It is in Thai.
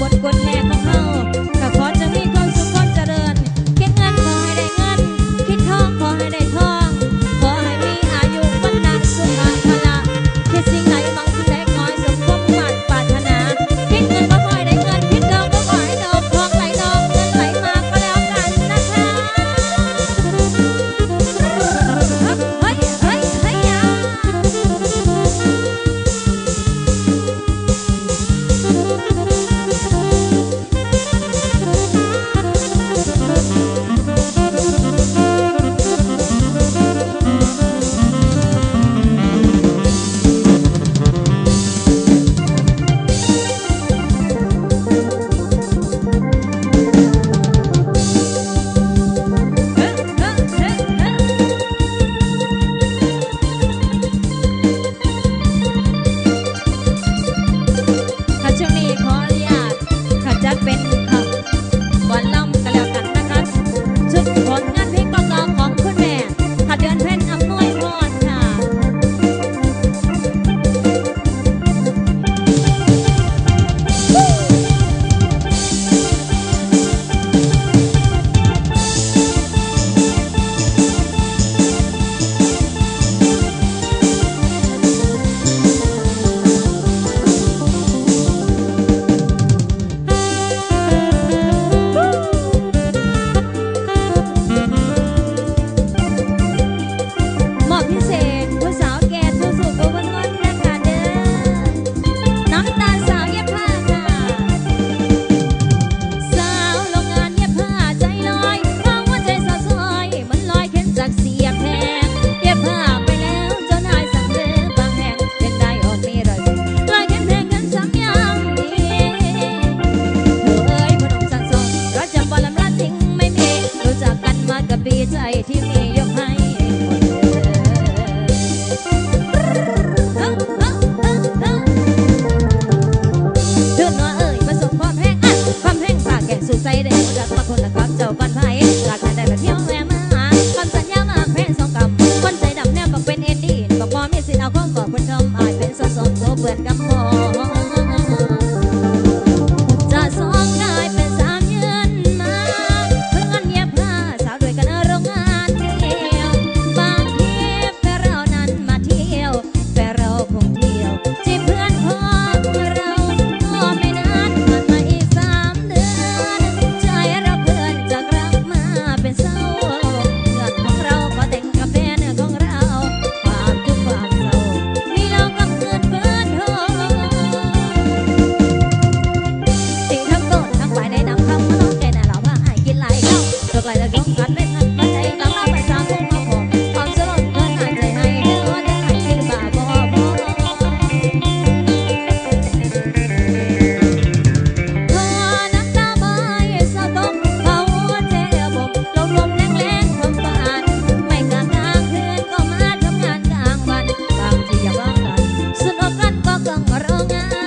What? ดีใจที่มียกให้ใส่แดงรักมาคนละกับเจ้าบ้นไผ่รักแต่ได้เที่ยวแวมาคำสัญญามาแพ้สองกำคนใจดำแนบบอกเป็นเอ็นดีบอกมอมีสิทธิ์เอาข้อบอกคนดมอยเป็นสะสมโตเปื่อนกำพอ Bunga